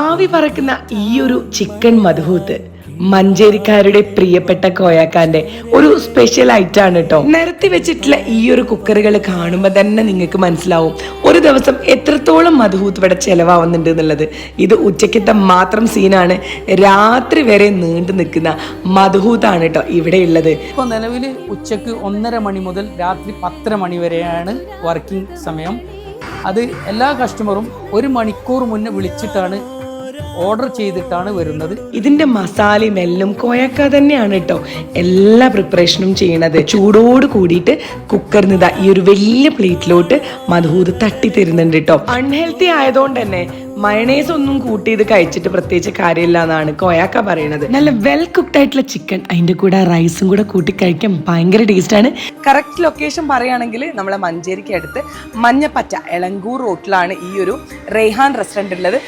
ആവി പറക്കുന്ന ഈ ഒരു ചിക്കൻ മധുഹൂത്ത് മഞ്ചേരിക്കാരുടെ പ്രിയപ്പെട്ട കോയാക്കാന്റെ ഒരു സ്പെഷ്യൽ ഐറ്റം ആണ് കേട്ടോ നിരത്തി വെച്ചിട്ടുള്ള ഈ ഒരു കുക്കറുകൾ കാണുമ്പോൾ തന്നെ നിങ്ങൾക്ക് മനസ്സിലാവും ഒരു ദിവസം എത്രത്തോളം മധുഹൂത്ത് ഇവിടെ ചിലവാവുന്നുണ്ട് എന്നുള്ളത്. ഇത് ഉച്ചക്കത്തെ മാത്രം സീനാണ് രാത്രി വരെ നീണ്ടു നിൽക്കുന്ന മധുഹൂത്താണ് കേട്ടോ ഇവിടെ ഉള്ളത്. ഇപ്പോൾ നിലവിൽ ഉച്ചയ്ക്ക് ഒന്നര മണി മുതൽ രാത്രി പത്തര മണി വരെയാണ് വർക്കിംഗ് സമയം. അത് എല്ലാ കസ്റ്റമറും ഒരു മണിക്കൂർ മുന്നേ വിളിച്ചിട്ടാണ് ഓർഡർ ചെയ്തിട്ടാണ് വരുന്നത്. ഇതിന്റെ മസാലയും എല്ലാം കോയക്ക തന്നെയാണ് കേട്ടോ. എല്ലാ പ്രിപ്പറേഷനും ചെയ്യണത്. ചൂടോട് കൂടിയിട്ട് കുക്കറിന് ഇതാ ഈ ഒരു വലിയ പ്ലേറ്റിലോട്ട് മധുഹൂത് തട്ടി തരുന്നുണ്ട് കേട്ടോ. അൺഹെൽത്തി ആയതുകൊണ്ട് തന്നെ മയണൈസ് ഒന്നും കൂട്ടി ഇത് കഴിച്ചിട്ട് പ്രത്യേകിച്ച് കാര്യമില്ല എന്നാണ് കോയാക്ക പറയുന്നത് നല്ല വെൽ കുക്ക്ഡ് ആയിട്ടുള്ള ചിക്കൻ അതിന്റെ കൂടെ റൈസും കൂടെ കൂട്ടി കഴിക്കാൻ ഭയങ്കര ടേസ്റ്റാണ് കറക്റ്റ് ലൊക്കേഷൻ പറയുകയാണെങ്കിൽ നമ്മളെ മഞ്ചേരിക്ക് അടുത്ത് മഞ്ഞപ്പറ്റ എളങ്കൂർ റോട്ടിലാണ് ഈ ഒരു റെയ്ഹാൻ റെസ്റ്റോറന്റ് ഉള്ളത്.